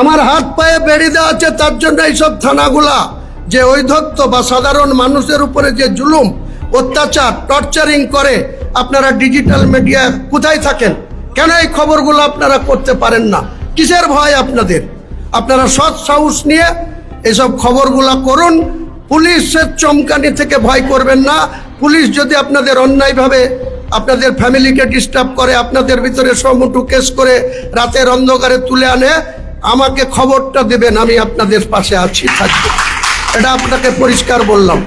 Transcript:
আমার হাত পায়ে বেড়ি দেওয়া আছে, তার জন্য এইসব থানাগুলা। যে ঐধত্য বা সাধারণ মানুষের উপরে যে জুলুম, অত্যাচার, টর্চারিং করে, আপনারা ডিজিটাল মিডিয়া কোথায় থাকেন? কেন এই খবরগুলো আপনারা করতে পারেন না? কিসের ভয় আপনাদের? আপনারা সৎ সাহস নিয়ে এসব খবরগুলা করুন। পুলিশের চমকানি থেকে ভয় করবেন না। পুলিশ যদি আপনাদের অন্যায়ভাবে আপনাদের ফ্যামিলিকে ডিস্টার্ব করে, আপনাদের ভিতরে সমুটু কেস করে রাতের অন্ধকারে তুলে আনে আমাকে খবরটা দেবেন আমি আপনাদের পাশে আছি এটা আপনাকে পরিষ্কার বললাম।